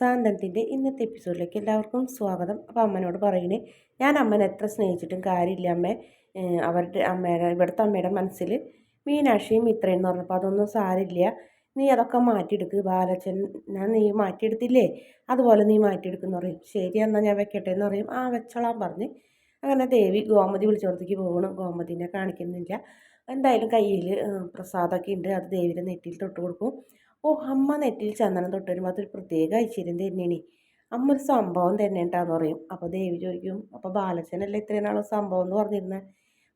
സാന്തനത്തിന്റെ ഇന്നത്തെ എപ്പിസോഡിലേക്ക് എല്ലാവർക്കും സ്വാഗതം. അപ്പോൾ അമ്മനോട് പറയണേ ഞാൻ അമ്മനെ എത്ര സ്നേഹിച്ചിട്ടും കാര്യമില്ല അമ്മ. അവരുടെ അമ്മയുടെ ഇവിടുത്തെ അമ്മയുടെ മനസ്സിൽ മീനാക്ഷിയും ഇത്രയെന്ന് പറഞ്ഞപ്പോൾ അതൊന്നും സാരില്ല നീ അതൊക്കെ മാറ്റിയെടുക്ക്. ബാലച്ചൻ ഞാൻ നീ മാറ്റിയെടുത്തില്ലേ? അതുപോലെ നീ മാറ്റിയെടുക്കുമെന്ന് പറയും. ശരി എന്നാൽ ഞാൻ വെക്കട്ടെ എന്ന് പറയും. ആ വെച്ചോളാൻ പറഞ്ഞ് അങ്ങനെ ദേവി ഗോമതി വിളിച്ചോടത്തേക്ക് പോകണം ഗോമതിനെ കാണിക്കുന്നില്ല. എന്തായാലും കയ്യിൽ പ്രസാദമൊക്കെ ഉണ്ട്. അത് ദേവിയുടെ നെറ്റിയിൽ തൊട്ട് കൊടുക്കും. ഓ അമ്മ നെറ്റിയിൽ ചന്ദനം തൊട്ട് വരുമ്പോൾ അതൊരു പ്രത്യേക ഐശ്വര്യം തന്നെയാണ്. അമ്മ ഒരു സംഭവം തന്നെ ഉണ്ടാന്ന് പറയും. അപ്പോൾ ദേവി ചോദിക്കും അപ്പോൾ ബാലച്ചനല്ലേ ഇത്രയും നാളും സംഭവം എന്ന് പറഞ്ഞിരുന്നത്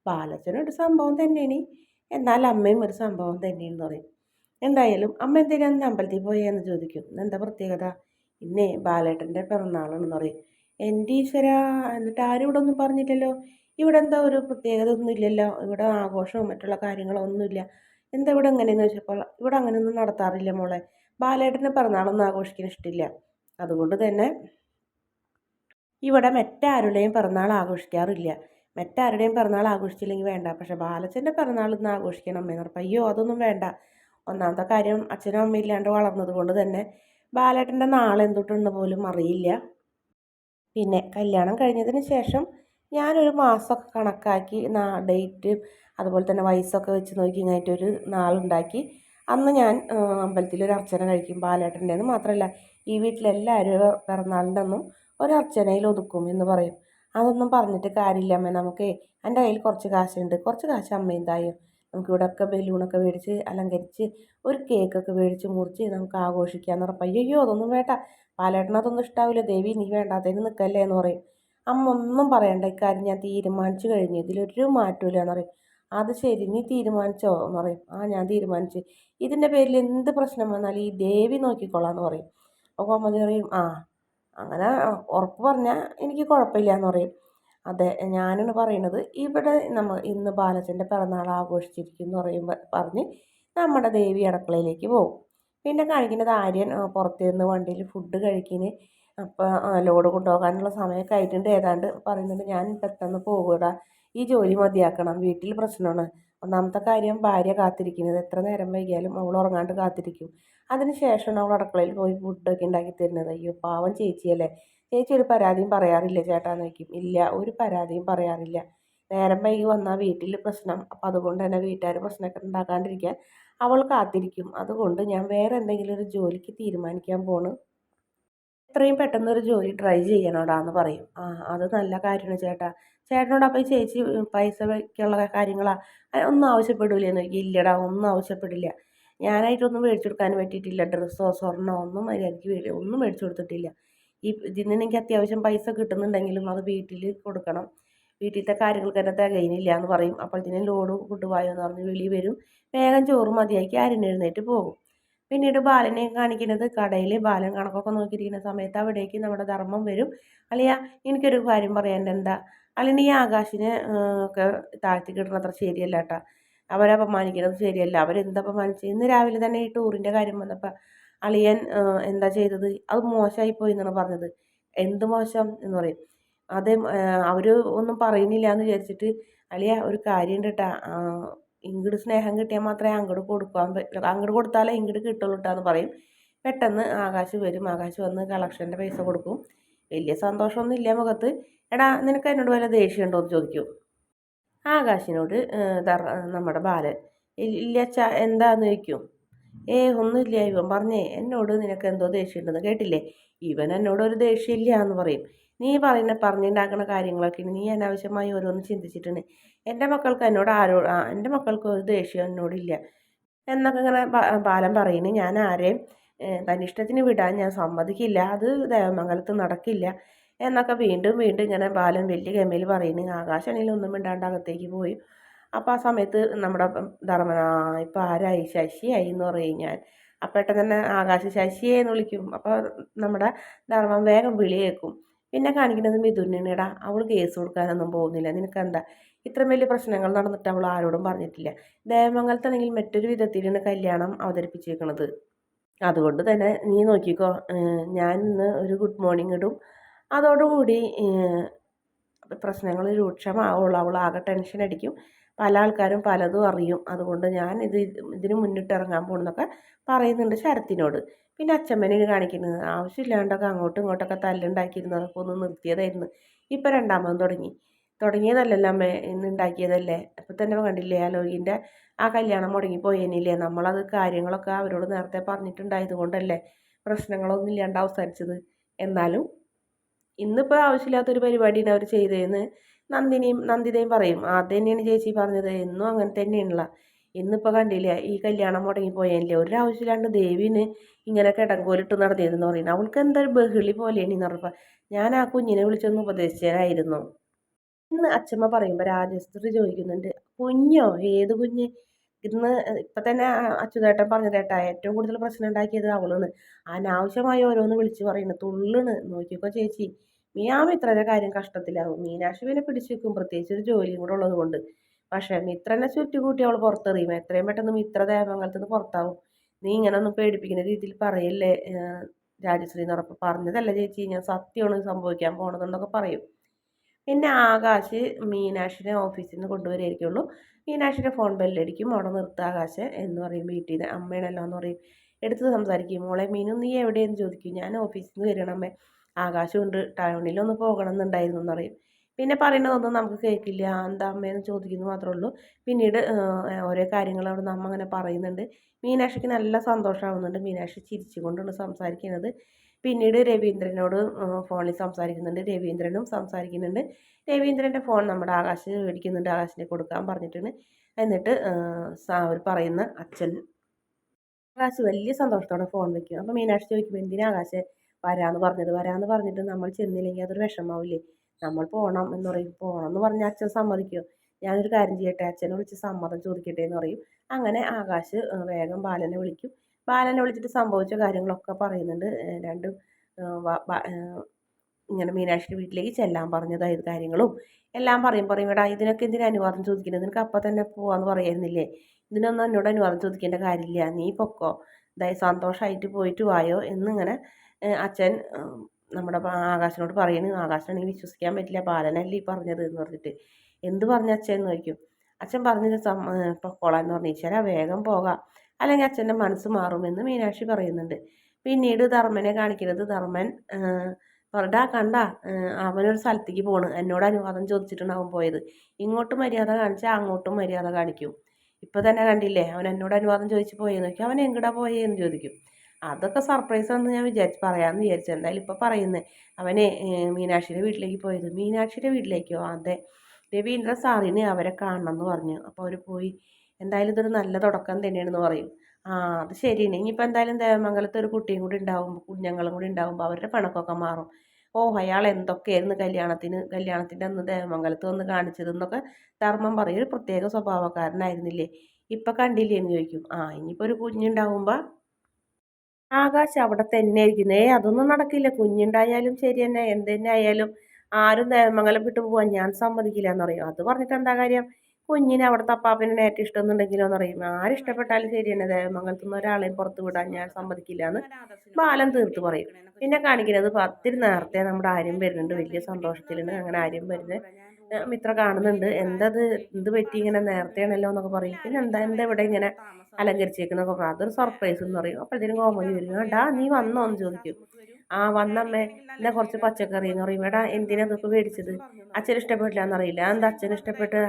ബാലച്ചനും ഒരു സംഭവം തന്നെയാണ്. എന്നാൽ അമ്മയും ഒരു സംഭവം തന്നെയെന്ന് പറയും. എന്തായാലും അമ്മ എന്തിനാണ് അമ്പലത്തിൽ പോയെന്ന് ചോദിക്കും. എന്താ പ്രത്യേകത? ഇന്നേ ബാലേട്ടന്റെ പിറന്നാളാണെന്ന് പറയും. എന്റെ ഈശ്വര എന്നിട്ട് ആരും ഇവിടെ ഒന്നും പറഞ്ഞില്ലല്ലോ. ഇവിടെ എന്താ ഒരു പ്രത്യേകത ഒന്നുമില്ലല്ലോ. ഇവിടെ ആഘോഷവും മറ്റുള്ള കാര്യങ്ങളോ ഒന്നുമില്ല എന്താ ഇവിടെ അങ്ങനെയെന്ന് വെച്ചപ്പോൾ ഇവിടെ അങ്ങനെയൊന്നും നടത്താറില്ല മോളെ. ബാലേട്ടന്റെ പിറന്നാളൊന്നും ആഘോഷിക്കാൻ ഇഷ്ടമില്ല അതുകൊണ്ട് തന്നെ ഇവിടെ മറ്റാരുടെയും പിറന്നാൾ ആഘോഷിക്കാറില്ല. മറ്റാരുടെയും പിറന്നാൾ ആഘോഷിച്ചില്ലെങ്കിൽ വേണ്ട. പക്ഷേ ബാലച്ചന്റെ പിറന്നാൾ ഇന്ന് ആഘോഷിക്കണം. അമ്മയെന്ന് പറഞ്ഞപ്പോൾ അയ്യോ അതൊന്നും വേണ്ട. ഒന്നാമത്തെ കാര്യം അച്ഛനും അമ്മയും ഇല്ലാണ്ട് വളർന്നത് കൊണ്ട് തന്നെ ബാലേട്ടന്റെ നാളെ എന്തുട്ടെന്ന് പോലും അറിയില്ല. പിന്നെ കല്യാണം കഴിഞ്ഞതിന് ശേഷം ഞാനൊരു മാസമൊക്കെ കണക്കാക്കി ഡേറ്റ് അതുപോലെ തന്നെ വയസ്സൊക്കെ വെച്ച് നോക്കി കഴിഞ്ഞിട്ട് ഒരു നാളുണ്ടാക്കി. അന്ന് ഞാൻ അമ്പലത്തിൽ ഒരു അർച്ചന കഴിക്കും ബാലേട്ടന്റെന്ന് മാത്രമല്ല ഈ വീട്ടിലെല്ലാവരും പിറന്നാളിന്റെ അന്നും ഒരു അർച്ചനയിൽ ഒതുക്കും എന്ന് പറയും. അതൊന്നും പറഞ്ഞിട്ട് കാര്യമില്ല അമ്മ. നമുക്ക് എന്റെ കയ്യിൽ കുറച്ച് കാശുണ്ട്. കുറച്ച് കാശ് അമ്മയും തായും. നമുക്ക് ഇവിടെയൊക്കെ ബലൂണൊക്കെ മേടിച്ച് അലങ്കരിച്ച് ഒരു കേക്കൊക്കെ മേടിച്ച് മുറിച്ച് നമുക്ക് ആഘോഷിക്കാമെന്ന് പറഞ്ഞപ്പോൾ അയ്യോ അതൊന്നും വേണ്ട. പാലേട്ടനതൊന്നും അതൊന്നും ഇഷ്ടാവില്ല. ദേവി നീ വേണ്ടാത്തതിന് നിൽക്കല്ലേ എന്ന് പറയും. അമ്മ ഒന്നും പറയണ്ട. ഇക്കാര്യം ഞാൻ തീരുമാനിച്ചു കഴിഞ്ഞു. ഇതിലൊരു മാറ്റമില്ല എന്ന് പറയും. അത് ശരി നീ തീരുമാനിച്ചോ എന്ന് പറയും. ആ ഞാൻ തീരുമാനിച്ചു. ഇതിന്റെ പേരിൽ എന്ത് പ്രശ്നം വന്നാലും ഈ ദേവി നോക്കിക്കോളാം എന്ന് പറയും. അപ്പോൾ അമ്മ പറയും ആ അങ്ങനെ ഉറപ്പ് പറഞ്ഞാൽ എനിക്ക് കുഴപ്പമില്ല എന്ന് പറയും. അതെ ഞാനാണ് പറയുന്നത്. ഇവിടെ നമ്മൾ ഇന്ന് ബാലച്ചന്റെ പിറന്നാൾ ആഘോഷിച്ചിരിക്കും എന്ന് പറയുമ്പോൾ പറഞ്ഞ് നമ്മുടെ ദേവി അടുക്കളയിലേക്ക് പോകും. പിന്നെ കാണിക്കുന്നത് ആര്യൻ പുറത്തുനിന്ന് വണ്ടിയിൽ ഫുഡ് കഴിക്കിന്. അപ്പോൾ ലോഡ് കൊണ്ടുപോകാനുള്ള സമയമൊക്കെ ആയിട്ടുണ്ട്. ഏതാണ്ട് പറയുന്നുണ്ട് ഞാൻ പെട്ടെന്ന് പോകുക ഈ ജോലി മതിയാക്കണം. വീട്ടിൽ പ്രശ്നമാണ്. ഒന്നാമത്തെ കാര്യം ഭാര്യ കാത്തിരിക്കുന്നത്. എത്ര നേരം വൈകിയാലും അവൾ ഉറങ്ങാണ്ട് കാത്തിരിക്കും. അതിന് ശേഷമാണ് അവൾ അടുക്കളയിൽ പോയി ഫുഡൊക്കെ ഉണ്ടാക്കി തരുന്നത്. അയ്യോ പാവം ചേച്ചിയല്ലേ ചേച്ചി ഒരു പരാതിയും പറയാറില്ല ചേട്ടാന്ന് വയ്ക്കും ഇല്ല ഒരു പരാതിയും പറയാറില്ല. നേരം വൈകി വന്നാൽ വീട്ടിൽ പ്രശ്നം. അപ്പം അതുകൊണ്ട് തന്നെ വീട്ടുകാർ പ്രശ്നമൊക്കെ ഉണ്ടാക്കാണ്ടിരിക്കാൻ അവൾ കാത്തിരിക്കും. അതുകൊണ്ട് ഞാൻ വേറെ എന്തെങ്കിലും ഒരു ജോലിക്ക് തീരുമാനിക്കാൻ പോണ്. എത്രയും പെട്ടെന്ന് ഒരു ജോലി ട്രൈ ചെയ്യണോടാ എന്ന് പറയും. ആ അത് നല്ല കാര്യമാണ് ചേട്ടാ. ചേട്ടനോട് അപ്പോൾ ചേച്ചി പൈസ വയ്ക്കാനുള്ള കാര്യങ്ങളാണ് ഒന്നും ആവശ്യപ്പെടില്ല എന്ന് ഇല്ലടാ ഒന്നും ആവശ്യപ്പെടില്ല. ഞാനായിട്ടൊന്നും മേടിച്ചു കൊടുക്കാൻ പറ്റിയിട്ടില്ല. ഡ്രസ്സോ സ്വർണമോ ഒന്നും മര്യാദയ്ക്ക് ഒന്നും മേടിച്ചു കൊടുത്തിട്ടില്ല. ഈ ഇതിൽ നിന്ന് എനിക്ക് അത്യാവശ്യം പൈസ കിട്ടുന്നുണ്ടെങ്കിലും അത് വീട്ടിൽ കൊടുക്കണം. വീട്ടിലത്തെ കാര്യങ്ങൾക്ക് തന്നെ തികയുന്നില്ല എന്ന് പറയും. അപ്പോൾ അപ്പോഴത്തേനും ലോഡ് കൊണ്ടുപോയോ എന്ന് പറഞ്ഞ് വിളി വരും. വേഗം ചോറ് മതിയാക്കി അരിഞ്ഞെഴുന്നേറ്റ് പോകും. പിന്നീട് ബാലനെ കാണിക്കുന്നത് കടയിൽ ബാലൻ കണക്കൊക്കെ നോക്കിയിരിക്കുന്ന സമയത്ത് അവിടേക്ക് നമ്മുടെ ധർമ്മം വരും. അളിയ എനിക്കൊരു കാര്യം പറയാൻ എന്താ? അളിന് ഈ ആകാശിനെ ഒക്കെ താഴ്ത്തി കിട്ടണത്ര ശരിയല്ല കേട്ടോ അവരെ അപമാനിക്കുന്നത് ശരിയല്ല. അവരെന്താ അപമാനിച്ചത് ഇന്ന് രാവിലെ തന്നെ ഈ ടൂറിന്റെ കാര്യം വന്നപ്പോൾ അളിയൻ എന്താ ചെയ്തത്? അത് മോശമായി പോയി എന്നാണ് പറഞ്ഞത്. എന്ത് മോശം എന്ന് പറയും. അത് അവർ ഒന്നും പറയുന്നില്ല എന്ന് വിചാരിച്ചിട്ട് അളിയ ഒരു കാര്യം ഉണ്ട് കേട്ടാ ഇങ്ങോട്ട് സ്നേഹം കിട്ടിയാൽ മാത്രമേ അങ്ങോട്ട് കൊടുക്കാൻ അങ്ങോട്ട് കൊടുത്താലേ ഇങ്ങോട്ട് കിട്ടുള്ളൂ കേട്ടോ എന്ന് പറയും. പെട്ടെന്ന് ആകാശ് വരും. ആകാശ് വന്ന് കളക്ഷന്റെ പൈസ കൊടുക്കും. വലിയ സന്തോഷമൊന്നും ഇല്ല മുഖത്ത്. എടാ നിനക്ക് എന്നോട് വല്ല ദേഷ്യമുണ്ടോ എന്ന് ചോദിക്കും. ആകാശിനോട് നമ്മുടെ ബാലൻ ഇല്ല ച എന്താന്ന് ചോദിക്കും. ഏ ഒന്നുമില്ല ഇവൻ പറഞ്ഞേ എന്നോട് നിനക്ക് എന്തോ ദേഷ്യമുണ്ടെന്ന് കേട്ടില്ലേ? ഇവൻ എന്നോട് ഒരു ദേഷ്യമില്ല എന്ന് പറയും. നീ പറയുന്ന പറഞ്ഞുണ്ടാക്കുന്ന കാര്യങ്ങളൊക്കെ നീ അനാവശ്യമായി ഓരോന്ന് ചിന്തിച്ചിട്ടുണ്ട്. എന്റെ മക്കൾക്ക് എന്നോട് ആരോ എന്റെ മക്കൾക്ക് ഒരു ദേഷ്യം എന്നോടില്ല. എന്നൊക്കെ ഇങ്ങനെ ബാലം പറയുന്നു. ഞാൻ ആരെയും തന്നിഷ്ടത്തിന് വിടാൻ ഞാൻ സമ്മതിക്കില്ല. അത് ദേവമംഗലത്ത് നടക്കില്ല. എന്നൊക്കെ വീണ്ടും വീണ്ടും ഇങ്ങനെ ബാലൻ വലിയ ഗമയിൽ പറയുന്നു. ആകാശാണെങ്കിൽ ഒന്നും മിണ്ടാണ്ട് അകത്തേക്ക് പോയി. അപ്പോൾ ആ സമയത്ത് നമ്മുടെ ധർമ്മന ഇപ്പം ആരായി? ശശിയായി എന്ന് പറയും ഞാൻ. അപ്പം പെട്ടെന്ന് തന്നെ ആകാശ ശശിയെ എന്ന് വിളിക്കും. അപ്പോൾ നമ്മുടെ ധർമ്മം വേഗം വിളി കേൾക്കും പിന്നെ കാണിക്കുന്നത് മിഥുനിടാ അവൾ കേസ് കൊടുക്കാനൊന്നും പോകുന്നില്ല. നിനക്കെന്താ? ഇത്രയും വലിയ പ്രശ്നങ്ങൾ നടന്നിട്ട് അവൾ ആരോടും പറഞ്ഞിട്ടില്ല. ദേവമംഗലത്താണെങ്കിൽ മറ്റൊരു വിധത്തിലാണ് കല്യാണം അവതരിപ്പിച്ചേക്കണത്. അതുകൊണ്ട് തന്നെ നീ നോക്കിക്കോ ഞാൻ ഇന്ന് ഒരു ഗുഡ് മോർണിംഗ് ഇടും. അതോടുകൂടി പ്രശ്നങ്ങൾ രൂക്ഷമാവുള്ളൂ. അവൾ ആകെ ടെൻഷൻ അടിക്കും. പല ആൾക്കാരും പലതും അറിയും. അതുകൊണ്ട് ഞാൻ ഇത് ഇതിന് മുന്നിട്ട് ഇറങ്ങാൻ പോകുന്നൊക്കെ പറയുന്നുണ്ട് ശരത്തിനോട്. പിന്നെ അച്ഛമ്മനെ കാണിക്കുന്നത് ആവശ്യമില്ലാണ്ടൊക്കെ അങ്ങോട്ടും ഇങ്ങോട്ടൊക്കെ തല്ലുണ്ടാക്കിയിരുന്നു. അതൊക്കെ ഒന്ന് നിർത്തിയതായിരുന്നു. ഇപ്പം രണ്ടാമതും തുടങ്ങി. തുടങ്ങിയതല്ലല്ലോ അമ്മ ഇന്ന് ഉണ്ടാക്കിയതല്ലേ? അപ്പം തന്നെ കണ്ടില്ലേ ആ ലോകിന്റെ ആ കല്യാണം മുടങ്ങിപ്പോയേനില്ലേ? നമ്മളത് കാര്യങ്ങളൊക്കെ അവരോട് നേരത്തെ പറഞ്ഞിട്ടുണ്ടായത് കൊണ്ടല്ലേ പ്രശ്നങ്ങളൊന്നും ഇല്ലാണ്ട് അവസാനിച്ചത്. എന്നാലും ഇന്നിപ്പോൾ ആവശ്യമില്ലാത്തൊരു പരിപാടിയാണ് അവർ ചെയ്തതെന്ന് നന്ദിനിയും നന്ദിതയും പറയും. അത് തന്നെയാണ് ചേച്ചി പറഞ്ഞത്. എന്നും അങ്ങനെ തന്നെയാണല്ലോ. ഇന്നിപ്പോൾ കണ്ടില്ലേ ഈ കല്യാണം മുടങ്ങിപ്പോയല്ലേ ഒരാവശ്യമില്ലാണ്ട് ദേവീന് ഇങ്ങനെ കിടങ്കോലിട്ട് നടന്നിരുന്നു പറയുന്നത് അവൾക്ക് എന്തൊരു ബഹളി പോലെയാണ് പറഞ്ഞപ്പോൾ ഞാൻ ആ കുഞ്ഞിനെ വിളിച്ചൊന്ന് ഉപദേശിച്ചതായിരുന്നു ഇന്ന് അച്ഛമ്മ പറയുമ്പോൾ രാജേശ്വരി ചോദിക്കുന്നുണ്ട് കുഞ്ഞോ ഏത് കുഞ്ഞ്? ഇന്ന് ഇപ്പം തന്നെ അച്യുതേട്ടൻ പറഞ്ഞതേട്ടാ ഏറ്റവും കൂടുതൽ പ്രശ്നം ഉണ്ടാക്കിയത് അവളാണ്. അനാവശ്യമായി ഓരോന്ന് വിളിച്ച് പറയുന്നത് തുള്ളണ്. നോക്കിക്കോ ചേച്ചി. മീനാമ ഇത്രയുടെ കാര്യം കഷ്ടത്തിലാവും. മീനാക്ഷി പിന്നെ പിടിച്ചു വെക്കും പ്രത്യേകിച്ച് ഒരു ജോലിയും കൂടെ ഉള്ളത് കൊണ്ട് പക്ഷേ മിത്രനെ ചുറ്റുകൂട്ടി അവൾ പുറത്തെറിയും. എത്രയും പെട്ടെന്ന് മിത്ര ദേവമംഗലത്ത് നിന്ന് പുറത്താവും. നീ ഇങ്ങനെ ഒന്നും പേടിപ്പിക്കുന്ന രീതിയിൽ പറയില്ലേ രാജശ്രീ എന്ന് പറഞ്ഞപ്പോൾ പറഞ്ഞതല്ല ചേച്ചി ഞാൻ സത്യമാണ് സംഭവിക്കാൻ പോണതെന്നൊക്കെ പറയും. പിന്നെ ആകാശ് മീനാക്ഷിനെ ഓഫീസിൽ നിന്ന് കൊണ്ടുവരികയായിരിക്കുള്ളൂ. മീനാക്ഷിന്റെ ഫോൺ ബെല്ലടിക്കും. അവിടെ നിർത്തുക ആകാശ് എന്ന് പറയും വീട്ടിൽ നിന്ന്. അമ്മയാണല്ലോ എന്ന് പറയും. എടുത്ത് സംസാരിക്കും. മോളെ മീനു നീ എവിടെയെന്ന് ചോദിക്കും. ഞാൻ ഓഫീസിൽ നിന്ന് വരണമേ ആകാശമുണ്ട് ടൗണിലൊന്ന് പോകണം എന്നുണ്ടായിരുന്നു എന്ന് പറയും. പിന്നെ പറയുന്നതൊന്നും നമുക്ക് കേൾക്കില്ല. എന്താ അമ്മയെന്ന് ചോദിക്കുന്നു മാത്രമേ ഉള്ളൂ പിന്നീട് ഓരോ കാര്യങ്ങൾ അവിടെ അമ്മ അങ്ങനെ പറയുന്നുണ്ട്. മീനാക്ഷിക്ക് നല്ല സന്തോഷമാവുന്നുണ്ട്. മീനാക്ഷി ചിരിച്ചുകൊണ്ടാണ് സംസാരിക്കുന്നത്. പിന്നീട് രവീന്ദ്രനോട് ഫോണിൽ സംസാരിക്കുന്നുണ്ട്. രവീന്ദ്രനും സംസാരിക്കുന്നുണ്ട്. രവീന്ദ്രന്റെ ഫോൺ നമ്മുടെ ആകാശ് മേടിക്കുന്നുണ്ട്. ആകാശിനെ കൊടുക്കാൻ പറഞ്ഞിട്ടുണ്ട് എന്നിട്ട് അവർ പറയുന്ന അച്ഛൻ. ആകാശ് വലിയ സന്തോഷത്തോടെ ഫോൺ വയ്ക്കും അപ്പോൾ മീനാക്ഷി ചോദിക്കുമ്പോൾ എന്തിനാ ആകാശ് വരാമെന്ന് പറഞ്ഞത്? വരാമെന്ന് പറഞ്ഞിട്ട് നമ്മൾ ചെന്നില്ലെങ്കിൽ അതൊരു വിഷമാവില്ലേ നമ്മൾ പോകണം എന്ന് പറയും. പോകണം എന്ന് പറഞ്ഞാൽ അച്ഛൻ സമ്മതിക്കും? ഞാനൊരു കാര്യം ചെയ്യട്ടെ അച്ഛനെ വിളിച്ച് സമ്മതം ചോദിക്കട്ടെ എന്ന് പറയും. അങ്ങനെ ആകാശ് വേഗം ബാലനെ വിളിക്കും. ബാലനെ വിളിച്ചിട്ട് സംഭവിച്ച കാര്യങ്ങളൊക്കെ പറയുന്നുണ്ട്. രണ്ട് ഇങ്ങനെ മീനാക്ഷിയുടെ വീട്ടിലേക്ക് ചെല്ലാൻ പറഞ്ഞതായത് കാര്യങ്ങളും എല്ലാം പറയും. പറയും എടാ ഇതിനൊക്കെ എന്തിനാ അനുവാദം ചോദിക്കുന്നത് നിനക്ക് അപ്പം തന്നെ പോവാന്ന് പറയായിരുന്നില്ലേ? ഇതിനൊന്നും എന്നോട് അനുവാദം ചോദിക്കേണ്ട കാര്യമില്ല. നീ പൊക്കോ. ദയ സന്തോഷമായിട്ട് പോയിട്ട് വായോ എന്നിങ്ങനെ അച്ഛൻ നമ്മുടെ ആകാശനോട് പറയുന്നു ആകാശനാണെങ്കിൽ വിശ്വസിക്കാൻ പറ്റില്ല ബാലനല്ലേ ഈ പറഞ്ഞത് എന്ന് പറഞ്ഞിട്ട്. എന്ത് പറഞ്ഞ അച്ഛൻ? ചോദിക്കും. അച്ഛൻ പറഞ്ഞത് പൊക്കോളാം എന്ന് പറഞ്ഞു. ഈശ്വര വേഗം പോകാം. അല്ലെങ്കിൽ അച്ഛന്റെ മനസ്സ് മാറുമെന്ന് മീനാക്ഷി പറയുന്നുണ്ട്. പിന്നീട് ധർമ്മനെ കാണിക്കുന്നത് ധർമ്മൻ പറഞ്ഞാ കണ്ട അവനൊരു സ്ഥലത്തേക്ക് പോണ്. എന്നോട് അനുവാദം ചോദിച്ചിട്ടാണ് അവൻ പോയത്. ഇങ്ങോട്ടും മര്യാദ കാണിച്ചാൽ അങ്ങോട്ടും മര്യാദ കാണിക്കും. ഇപ്പം തന്നെ കണ്ടില്ലേ അവൻ എന്നോട് അനുവാദം ചോദിച്ച് പോയെന്ന് ചോദിക്കും. അവൻ എങ്ങടാ പോയെന്ന്? ചോദിക്കും. അതൊക്കെ സർപ്രൈസ് ആണെന്ന് ഞാൻ വിചാരിച്ച് പറയാമെന്ന് വിചാരിച്ചു. എന്തായാലും ഇപ്പോൾ പറയുന്നത് അവനെ മീനാക്ഷിയുടെ വീട്ടിലേക്ക് പോയത്. മീനാക്ഷിയുടെ വീട്ടിലേക്കോ? അതെ. രവീന്ദ്ര സാറിന് അവരെ കാണണം എന്ന് പറഞ്ഞു. അപ്പോൾ അവർ പോയി എന്തായാലും ഇതൊരു നല്ല തുടക്കം തന്നെയാണെന്ന് പറയും. ആ അത് ശരിയാണ് ഇനിയിപ്പോൾ എന്തായാലും ദേവമംഗലത്ത് ഒരു കുട്ടിയും കൂടി ഉണ്ടാവുമ്പോൾ കുഞ്ഞുങ്ങളും കൂടി ഉണ്ടാവുമ്പോൾ അവരുടെ പണക്കൊക്കെ മാറും. ഓ അയാൾ എന്തൊക്കെയായിരുന്നു കല്യാണത്തിന് കല്യാണത്തിന്റെ അന്ന് ദേവമംഗലത്ത് വന്ന് കാണിച്ചതെന്നൊക്കെ ധർമ്മം പറയും. ഒരു പ്രത്യേക സ്വഭാവക്കാരനായിരുന്നില്ലേ? ഇപ്പം കണ്ടില്ലേ എന്ന് ചോദിക്കും. ആ ഇനിയിപ്പോൾ ഒരു കുഞ്ഞുണ്ടാകുമ്പോൾ ആകാശ് അവിടെ തന്നെ ഇരിക്കുന്നേ അതൊന്നും നടക്കില്ല. കുഞ്ഞുണ്ടായാലും ശരി തന്നെ. എന്ത് തന്നെ ആയാലും ആരും ദേവമംഗലം വിട്ടു പോകാൻ ഞാൻ സമ്മതിക്കില്ല എന്നറിയും. അത് പറഞ്ഞിട്ട് എന്താ കാര്യം? കുഞ്ഞിനെ അവിടുത്തെ അപ്പാപ്പിനെ ഏറ്റവും എന്നറിയും. എന്ന് പറയും ആരിഷ്ടപ്പെട്ടാലും ശരി തന്നെ. ദേവമംഗലത്തു നിന്ന് ഒരാളെയും പുറത്തു വിടാൻ ഞാൻ സമ്മതിക്കില്ല എന്ന് ബാലൻ തീർത്ത് പറയും. പിന്നെ കാണിക്കുന്നത് പത്തിരി നേരത്തെ നമ്മുടെ ആര്യം വരുന്നുണ്ട്. വലിയ സന്തോഷത്തിലുണ്ട് അങ്ങനെ ആര്യം വരുന്നത്. മിത്ര കാണുന്നുണ്ട്. എന്തത് എന്ത് പറ്റി ഇങ്ങനെ നേരത്തെയാണല്ലോ എന്നൊക്കെ പറയും. പിന്നെ എന്താ എന്താ ഇവിടെ ഇങ്ങനെ അലങ്കരിച്ചേക്കുന്നൊക്കെ പറയും. അതൊരു സർപ്രൈസ് എന്ന് പറയും. അപ്പോഴത്തേനും കോമഡി വരും. ഡാ നീ വന്നോ എന്ന് ചോദിക്കും. ആ വന്നമ്മേ എന്നെ കുറച്ച് പച്ചക്കറി എന്ന് പറയും. എടാ എന്തിനാ ഇതൊക്കെ മേടിച്ചത്? അച്ഛൻ ഇഷ്ടപ്പെട്ടില്ല എന്നറിയില്ല എന്താ അച്ഛൻ ഇഷ്ടപ്പെട്ട്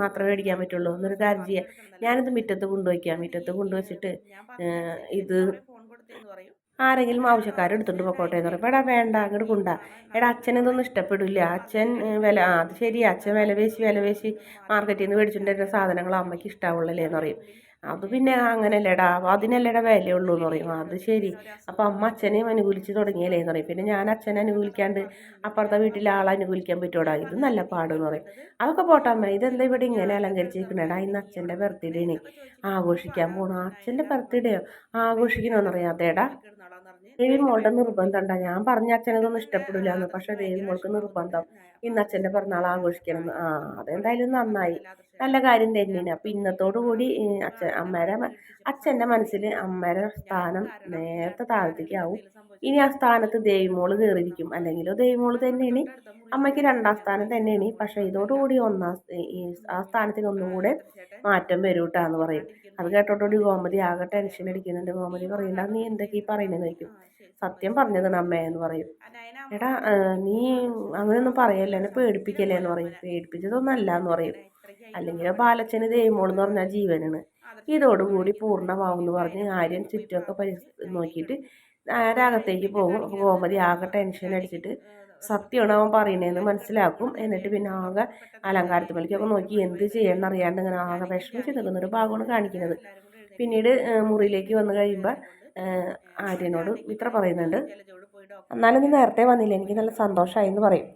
മാത്രമേ മേടിക്കാൻ പറ്റുള്ളൂ? എന്നൊരു കാര്യം ചെയ്യാം. ഞാനിത് മുറ്റത്ത് കൊണ്ടുവയ്ക്കാം. മുറ്റത്ത് കൊണ്ടുവച്ചിട്ട് ഇത് ആരെങ്കിലും ആവശ്യക്കാരെടുത്തുകൊണ്ട് പോയിക്കോട്ടെ എന്ന് പറയും. എടാ വേണ്ട അങ്ങോട്ട് കൊണ്ടാ. എടാ അച്ഛൻ ഇഷ്ടപ്പെടില്ല. അച്ഛൻ വില ആ അത് ശരി അച്ഛൻ വില വേശി മാർക്കറ്റിൽ നിന്ന് മേടിച്ചിട്ടുണ്ടായിരുന്ന സാധനങ്ങൾ അമ്മയ്ക്ക് ഇഷ്ടാവുള്ളല്ലേ എന്ന് പറയും. അത് പിന്നെ അങ്ങനെയല്ലേടാ അതിനല്ലേടാ വിലയുള്ളൂ എന്ന് പറയും അത് ശരി. അപ്പം അമ്മ അച്ഛനെയും അനുകൂലിച്ച് തുടങ്ങിയല്ലേ എന്ന് പറയും. പിന്നെ ഞാൻ അച്ഛനെ അനുകൂലിക്കാണ്ട് അപ്പുറത്തെ വീട്ടിലെ ആളെ അനുകൂലിക്കാൻ പറ്റുമോടാ ഇത് നല്ല പാടെന്ന് പറയും. അതൊക്കെ പോട്ടെ അമ്മ ഇതെന്താ ഇവിടെ ഇങ്ങനെ അലങ്കരിച്ചിരിക്കണേടാ? ഇന്ന് അച്ഛന്റെ ബർത്ത്ഡേനെ ആഘോഷിക്കാൻ പോകണം അച്ഛന്റെ ബർത്ത്ഡേയോ ആഘോഷിക്കണമെന്ന് പറയാം അതേടാ. ദേവി മോളുടെ നിർബന്ധം ഉണ്ടാ? ഞാൻ പറഞ്ഞ അച്ഛനതൊന്നും ഇഷ്ടപ്പെടില്ല എന്ന് പക്ഷെ ദേവി മോൾക്ക് നിർബന്ധം. ഇന്ന് അച്ഛന്റെ പിറന്നാൾ ആഘോഷിക്കണം. ആ അതെന്തായാലും നന്നായി. നല്ല കാര്യം തന്നെയാണ്. അപ്പം ഇന്നത്തോടു കൂടി ഈ അച്ഛൻ അമ്മേരെ അച്ഛന്റെ മനസ്സിൽ അമ്മേരെ സ്ഥാനം നേരത്തെ താഴത്തേക്കാവും. ഇനി ആ സ്ഥാനത്ത് ദേവിമോൾ കയറിയിരിക്കും അല്ലെങ്കിൽ ദേവിമോൾ തന്നെയാണ്. അമ്മയ്ക്ക് രണ്ടാം സ്ഥാനം തന്നെയാണ്. പക്ഷെ ഇതോടുകൂടി ഒന്നാം ആ സ്ഥാനത്തിന് ഒന്നും കൂടെ മാറ്റം വരും കേട്ടോ എന്ന് പറയും. അത് കേട്ടോടുകൂടി ഗോമതി ആകെ ടെൻഷൻ അടിക്കുന്നുണ്ട്. ഗോമതി പറയണ്ട നീ എന്തൊക്കെ ഈ പറയുന്നത് ചോദിക്കും. സത്യം പറഞ്ഞതാണ് അമ്മേ എന്ന് പറയും. എടാ നീ അങ്ങനെയൊന്നും പറയല്ലേ? എന്നെ പേടിപ്പിക്കല്ലേ എന്ന് പറയും. പേടിപ്പിച്ചതൊന്നും അല്ല എന്ന് പറയും. അല്ലെങ്കിൽ ബാലച്ചന് ദൈവമോളെന്ന് പറഞ്ഞാൽ ജീവനാണ്. ഇതോടുകൂടി പൂർണമാവും എന്ന് പറഞ്ഞ് ആര്യൻ ചുറ്റുമൊക്കെ പരി നോക്കിയിട്ട് നേരകത്തേക്ക് പോകും. അപ്പോൾ ഗോമതി ആകെ ടെൻഷൻ അടിച്ചിട്ട് സത്യമാണ് അവൻ പറയുന്നതെന്ന് മനസ്സിലാക്കും. എന്നിട്ട് പിന്നെ ആകെ അലങ്കാരത്തുമലിക്കൊക്കെ നോക്കി എന്ത് ചെയ്യണമെന്ന് അറിയാണ്ട് ഇങ്ങനെ ആകെ വിഷമിച്ച് നിൽക്കുന്ന ഒരു ഭാഗമാണ് കാണിക്കുന്നത്. പിന്നീട് മുറിയിലേക്ക് വന്നു കഴിയുമ്പോൾ ആര്യനോട് ഇത്ര പറയുന്നുണ്ട്. എന്നാലും നീ നേരത്തെ വന്നില്ല? എനിക്ക് നല്ല സന്തോഷമായി എന്ന് പറയും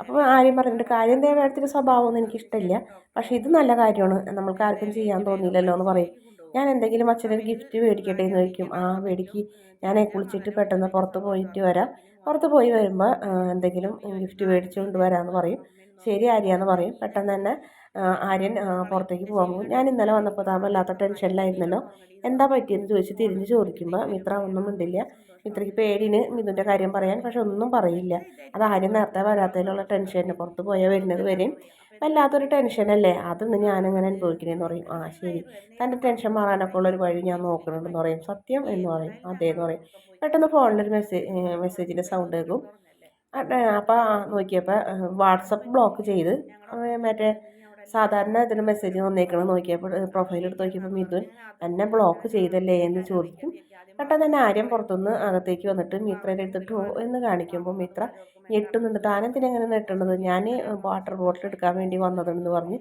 അപ്പോൾ ആര്യം പറയുന്നുണ്ട് കാര്യം ദേവയുടെ സ്വഭാവമൊന്നും എനിക്കിഷ്ടമില്ല. പക്ഷേ ഇത് നല്ല കാര്യമാണ്. നമ്മൾക്ക് ആർക്കും ചെയ്യാൻ തോന്നിയില്ലല്ലോ എന്ന് പറയും. ഞാൻ എന്തെങ്കിലും അച്ഛനൊരു ഗിഫ്റ്റ് മേടിക്കട്ടെ എന്ന് ചോദിക്കും. ആ മേടിക്ക്. ഞാൻ കുളിച്ചിട്ട് പെട്ടെന്ന് പുറത്ത് പോയിട്ട് വരാം. പുറത്ത് പോയി വരുമ്പോൾ എന്തെങ്കിലും ഗിഫ്റ്റ് മേടിച്ചുകൊണ്ട് വരാമെന്ന് പറയും. ശരി ആര്യാന്ന് പറയും. പെട്ടെന്ന് തന്നെ ആര്യൻ പുറത്തേക്ക് പോകാൻ പോകും. ഞാൻ ഇന്നലെ വന്നപ്പോൾ താൻ വല്ലാത്ത ടെൻഷനിലായിരുന്നല്ലോ എന്താ പറ്റിയെന്ന് ചോദിച്ച് തിരിഞ്ഞ് ചോദിക്കുമ്പോൾ മിത്ര ഒന്നും മിണ്ടില്ല. മിത്രയ്ക്ക് പേടിന് മിഥുന്റെ കാര്യം പറയാൻ പക്ഷെ ഒന്നും പറയില്ല. അത് ആര്യം നേരത്തെ വരാത്തതിലുള്ള ടെൻഷനെ പുറത്ത് പോയാൽ വരുന്നത് വരെയും വല്ലാത്തൊരു ടെൻഷനല്ലേ അതൊന്ന് ഞാനിങ്ങനെ അനുഭവിക്കണേന്ന് പറയും. ആ ശരി. തന്റെ ടെൻഷൻ മാറാനൊക്കെ ഉള്ളൊരു വഴി ഞാൻ നോക്കുന്നുണ്ടെന്ന് പറയും. സത്യം എന്ന് പറയും. അതെ എന്ന് പറയും. പെട്ടെന്ന് ഫോണിലൊരു മെസ്സേജ് മെസ്സേജിന്റെ സൗണ്ട് കേൾക്കും. അപ്പോൾ നോക്കിയപ്പോൾ വാട്സപ്പ് ബ്ലോക്ക് ചെയ്ത് മറ്റേ സാധാരണ ഇതിൽ മെസ്സേജ് വന്നേക്കണം നോക്കിയപ്പോൾ പ്രൊഫൈൽ എടുത്ത് നോക്കിയപ്പോൾ മിഥുൻ എന്നെ ബ്ലോക്ക് ചെയ്തല്ലേ? എന്ന് ചോദിക്കും. പെട്ടെന്ന് തന്നെ ആര്യം പുറത്തുനിന്ന് അകത്തേക്ക് വന്നിട്ട് മിത്രയുടെ എടുത്തിട്ട് എന്ന് കാണിക്കുമ്പോൾ മിത്ര ഞെട്ടുന്നുണ്ട് താനെന്തിനെ എങ്ങനെ നെട്ടുന്നത് ഞാൻ വാട്ടർ ബോട്ടിൽ എടുക്കാൻ വേണ്ടി വന്നതെന്ന് പറഞ്ഞ്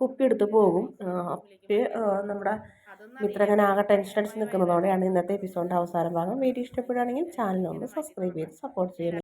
കുപ്പി എടുത്ത് പോകും. അപ്പോൾ നമ്മുടെ മിത്ര അങ്ങനെ ആകെ ടെൻഷൻ അടിച്ച് നിൽക്കുന്നതോടെയാണ് ഇന്നത്തെ എപ്പിസോഡിന്റെ അവസാനം ഭാഗം. വീഡിയോ ഇഷ്ടപ്പെടുകയാണെങ്കിൽ ചാനൽ ഒന്ന് സബ്സ്ക്രൈബ് ചെയ്ത് സപ്പോർട്ട് ചെയ്യണം.